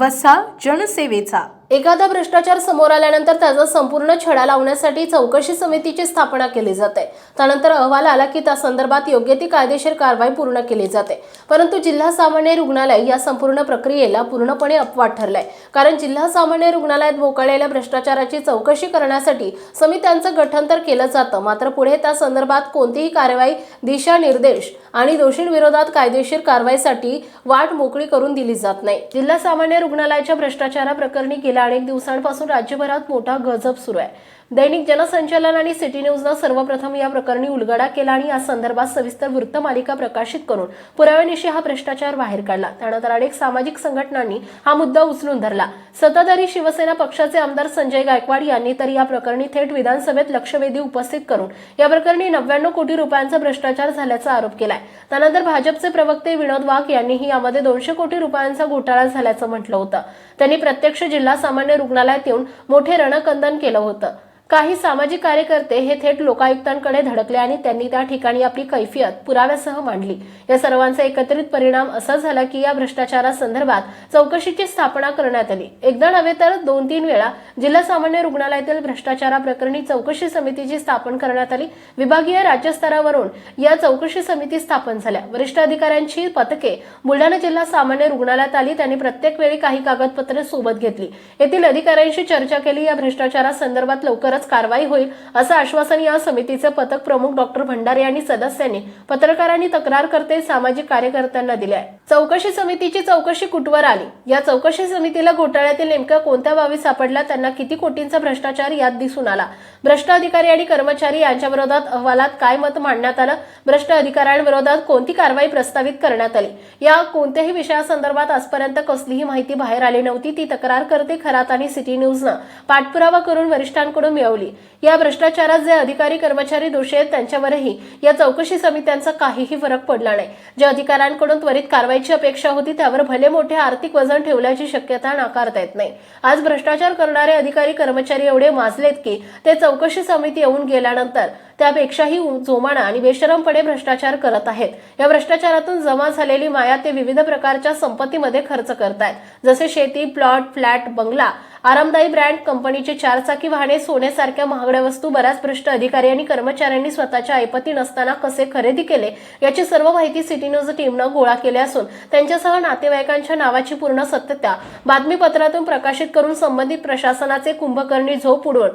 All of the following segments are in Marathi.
वसा जनसेवेचा. एखादा भ्रष्टाचार समोर आल्यानंतर त्याचा संपूर्ण छडा लावण्यासाठी चौकशी समितीची स्थापना केली जाते. त्यानंतर अहवाल आला की त्या संदर्भात योग्य ती कायदेशीर कारवाई पूर्ण केली जाते. परंतु जिल्हा सामान्य रुग्णालय या संपूर्ण प्रक्रियेला पूर्णपणे अपवाद ठरलाय. कारण जिल्हा सामान्य रुग्णालयात बोकाळलेल्या भ्रष्टाचाराची चौकशी करण्यासाठी समित्यांचं गठन तर केलं जातं. मात्र पुढे त्या संदर्भात कोणतीही कारवाई दिशानिर्देश आणि दोषींविरोधात कायदेशीर कारवाईसाठी वाट मोकळी करून दिली जात नाही. जिल्हा सामान्य रुग्णालयाच्या भ्रष्टाचाराप्रकरणी गेल्या अनेक दिवसांपासून राज्यभरात मोठा गजब सुरू आहे. दैनिक जनसंचालन आणि सिटी न्यूजनं सर्वप्रथम या प्रकरणी उलगडा केला आणि या संदर्भात सविस्तर वृत्तमालिका प्रकाशित करून पुराव्यानिशी हा भ्रष्टाचार बाहेर काढला. त्यानंतर अनेक सामाजिक संघटनांनी हा मुद्दा उचलून धरला. सत्ताधारी शिवसेना पक्षाचे आमदार संजय गायकवाड यांनी तर या प्रकरणी थेट विधानसभेत लक्षवेधी उपस्थित करून या प्रकरणी नव्याण्णव कोटी रुपयांचा भ्रष्टाचार झाल्याचा आरोप केलाय. त्यानंतर भाजपचे प्रवक्ते विनोद वाघ यांनीही यामध्ये दोनशे कोटी रुपयांचा घोटाळा झाल्याचं म्हटलं होतं. त्यांनी प्रत्यक्ष जिल्हा सामान्य रुग्णालयात येऊन मोठे रणकंदन केलं होतं. काही सामाजिक कार्यकर्ते हे थेट लोकायुक्तांकडे धडकले आणि त्यांनी त्या ठिकाणी आपली कैफियत पुराव्यासह मांडली. या सर्वांचा एकत्रित परिणाम असा झाला की या भ्रष्टाचारासंदर्भात चौकशीची स्थापना करण्यात आली. एकदा नव्हे तर दोन तीन वेळा जिल्हा सामान्य रुग्णालयातील भ्रष्टाचाराप्रकरणी चौकशी समितीची स्थापन करण्यात आली. विभागीय राज्यस्तरावरून या चौकशी समिती स्थापन झाल्या. वरिष्ठ अधिकाऱ्यांची पथके बुलढाणा जिल्हा सामान्य रुग्णालयात आली. त्यांनी प्रत्येक वेळी काही कागदपत्रे सोबत घेतली. येथील अधिकाऱ्यांशी चर्चा केली. या भ्रष्टाचारासंदर्भात लवकर लवकरच कारवाई होईल असं आश्वासन या समितीचे पथक प्रमुख डॉक्टर भंडारे आणि सदस्यांनी पत्रकारांनी तक्रारकर्ते सामाजिक कार्यकर्त्यांना दिले आहे चौकशी समितीची चौकशी कुठवर आली? या चौकशी समितीला घोटाळ्यातील नेमक्या कोणत्या बाबी सापडल्या? त्यांना किती कोटींचा भ्रष्टाचार यात दिसून आला? भ्रष्ट अधिकारी आणि कर्मचारी यांच्या विरोधात अहवालात काय मत मांडण्यात आलं? भ्रष्ट अधिकाऱ्यांविरोधात कोणती कारवाई प्रस्तावित करण्यात आली? या कोणत्याही विषयासंदर्भात आजपर्यंत कसलीही माहिती बाहेर आली नव्हती. ती तक्रार करते खरात आणि सिटी न्यूजनं पाठपुरावा करून वरिष्ठांकडून मिळवली या भ्रष्टाचारात जे अधिकारी कर्मचारी दोषी आहेत त्यांच्यावरही या चौकशी समित्यांचा काहीही फरक पडला नाही. ज्या अधिकाऱ्यांकडून त्वरित कारवाईची अपेक्षा होती त्यावर भले मोठे आर्थिक वजन ठेवल्याची शक्यता नाकारता येत नाही. आज भ्रष्टाचार करणारे अधिकारी कर्मचारी एवढे माजलेत की ते चौकशी समिती येऊन गेल्यानंतर त्यापेक्षाही जोमाना आणि बेशरमपणे भ्रष्टाचार करत आहेत. या भ्रष्टाचारातून जमा झालेली माया ते विविध प्रकारच्या संपत्तीमध्ये खर्च करतायत. जसे शेती प्लॉट फ्लॅट बंगला आरामदायी ब्रँड कंपनीचे चारचाकी वाहने सोन्यासारख्या महागड्या वस्तू बऱ्याच भ्रष्ट अधिकारी आणि कर्मचाऱ्यांनी स्वतःच्या ऐपती नसताना कसे खरेदी केले याची सर्व माहिती सिटी न्यूज टीमनं गोळा केली असून त्यांच्यासह नातेवाईकांच्या नावाची पूर्ण सत्यता बातमीपत्रातून प्रकाशित करून संबंधित प्रशासनाचे कुंभकर्णी झोप उडवून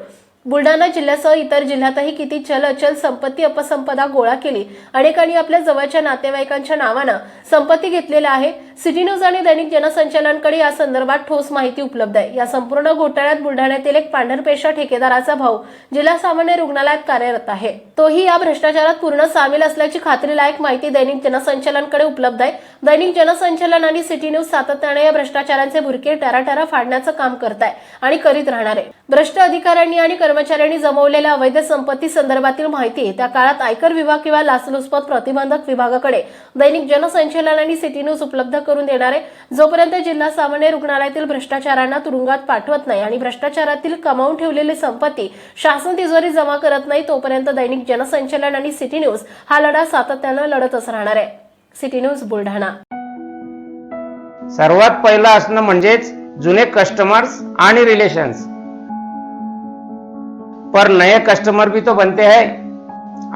बुलढाणा जिल्ह्यासह इतर जिल्ह्यातही किती चल अचल संपत्ती अपसंपदा गोळा केली अनेकांनी आपल्या जवळच्या नातेवाईकांच्या नावानं संपत्ती घेतलेल्या आहे सिटी न्यूज आणि दैनिक जनसंचालनकडे या संदर्भात ठोस माहिती उपलब्ध आहे. या संपूर्ण घोटाळ्यात बुलढाण्यातील एक पांढरपेशा ठेकेदाराचा भाऊ जिल्हा सामान्य रुग्णालयात कार्यरत आहे. तोही या भ्रष्टाचारात पूर्ण सामील असल्याची खात्रीलायक माहिती दैनिक जनसंचालनकडे उपलब्ध आहे. दैनिक जनसंचालन आणि सिटी न्यूज सातत्याने या भ्रष्टाचारांचे भुरके टराटरा फाडण्याचं काम करत आहे आणि करीत राहणार आहे. भ्रष्ट अधिकाऱ्यांनी आणि कर्मचाऱ्यांनी जमवलेल्या अवैध संपत्ती संदर्भातील माहिती त्या काळात आयकर विभाग किंवा लाचलुचपत प्रतिबंधक विभागाकडे दैनिक जनसंचालन आणि सिटी न्यूज उपलब्ध करून देणार आहे. जोपर्यंत जिल्हा सामान्य रुग्णालयातील भ्रष्टाचारांना तुरुंगात पाठवत नाही आणि भ्रष्टाचारातील कमावून ठेवलेली संपत्ती शासन तिजोरी जमा करत नाही तोपर्यंत दैनिक जनसंचलन आणि सिटी न्यूज हा लढा सातत्यानं लढतच राहणार आहे. City news Buldhana. सर्वात पहिलं असणं म्हणजेच जुने कस्टमर्स आणि रिलेशन्स पर नए कस्टमर भी तो बनते है.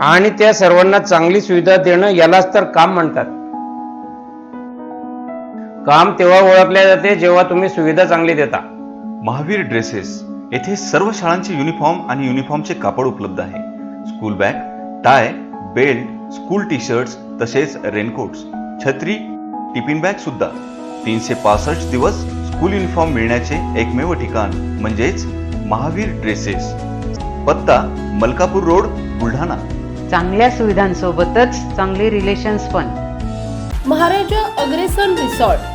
आणि त्या सर्वांना चांगली सुविधा देणं यालाच तर काम म्हणतात. काम तेव्हा ओळखले जाते जेव्हा तुम्ही सुविधा चांगली देता. महावीर ड्रेसेस येथे सर्व शाळांचे युनिफॉर्म आणि युनिफॉर्मचे कापड उपलब्ध आहे. School bag tie belt school T shirts तसेच रेनकोट्स छत्री टिफिन बॅग सुद्धा. तीनशे पासष्ट दिवस स्कूल युनिफॉर्म मिळण्याचे एकमेव ठिकाण म्हणजेच महावीर ड्रेसेस. पत्ता मलकापूर रोड बुलढाणा. चांगल्या सुविधांसोबतच चांगले रिलेशन्स पण. महाराजा अग्रेसन रिसॉर्ट.